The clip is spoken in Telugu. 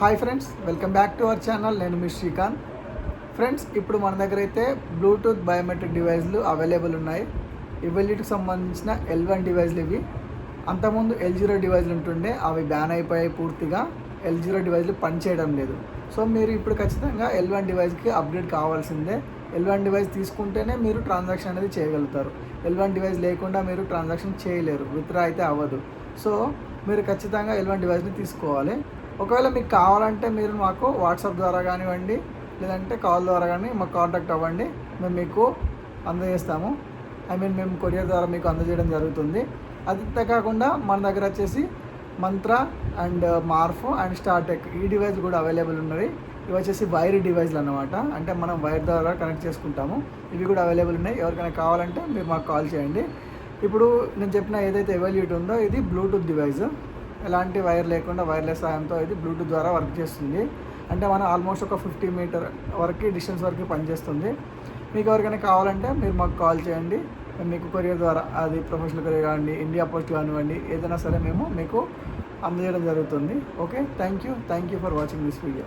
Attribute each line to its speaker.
Speaker 1: Hi friends welcome back to our channel నేను మీ శ్రీకాంత్. ఫ్రెండ్స్ ఇప్పుడు మన దగ్గర అయితే బ్లూటూత్ బయోమెట్రిక్ డివైస్లు అవైలబుల్ ఉన్నాయి. ఇవెల్లిటికి సంబంధించిన ఎల్ వన్ డివైస్లు ఇవి. అంతకుముందు ఎల్ జీరో డివైస్లు ఉంటుండే అవి బ్యాన్ అయిపోయాయి పూర్తిగా. ఎల్ జీరో డివైస్లు పనిచేయడం లేదు. సో మీరు ఇప్పుడు ఖచ్చితంగా ఎల్ వన్ డివైస్కి అప్డేట్ కావాల్సిందే. ఎల్ వన్ డివైస్ తీసుకుంటేనే మీరు ట్రాన్సాక్షన్ అనేది చేయగలుగుతారు. ఎల్ వన్ డివైస్ లేకుండా మీరు ట్రాన్సాక్షన్ చేయలేరు. విత్డ్రా అయితే అవ్వదు. సో మీరు ఖచ్చితంగా ఎల్ వన్ డివైస్ని తీసుకోవాలి. ఒకవేళ మీకు కావాలంటే మీరు మాకు వాట్సాప్ ద్వారా కానివ్వండి లేదంటే కాల్ ద్వారా కానీ మాకు కాంటాక్ట్ అవ్వండి. మేము మీకు అందజేస్తాము. ఐ మీన్ మేము కొరియర్ ద్వారా మీకు అందజేయడం జరుగుతుంది. అది కాకుండా మన దగ్గర వచ్చేసి Mantra and Morpho and Startek ఈ డివైస్ కూడా అవైలబుల్ ఉన్నవి. ఇవి వచ్చేసి వైర్ డివైస్లు అనమాట అంటే మనం వైర్ ద్వారా కనెక్ట్ చేసుకుంటాము. ఇవి కూడా అవైలబుల్ ఉన్నాయి. ఎవరికైనా కావాలంటే మీరు మాకు కాల్ చేయండి. ఇప్పుడు నేను చెప్పిన ఏదైతే అవైలబిలిటీ ఉందో ఇది బ్లూటూత్ డివైస్ ఎలాంటి వైర్ లేకుండా వైర్లెస్ సాయంతో ఇది బ్లూటూత్ ద్వారా వర్క్ చేస్తుంది. అంటే మనం ఆల్మోస్ట్ ఒక ఫిఫ్టీ మీటర్ వరకు డిస్టెన్స్ వరకు పనిచేస్తుంది. మీకు ఎవరికైనా కావాలంటే మీరు మాకు కాల్ చేయండి. మీకు కొరియర్ ద్వారా అది ప్రొఫెషనల్ కొరియర్ కానివ్వండి ఇండియా పోస్ట్ కానివ్వండి ఏదైనా సరే మేము మీకు అందజేయడం జరుగుతుంది. Okay thank you thank you for watching this video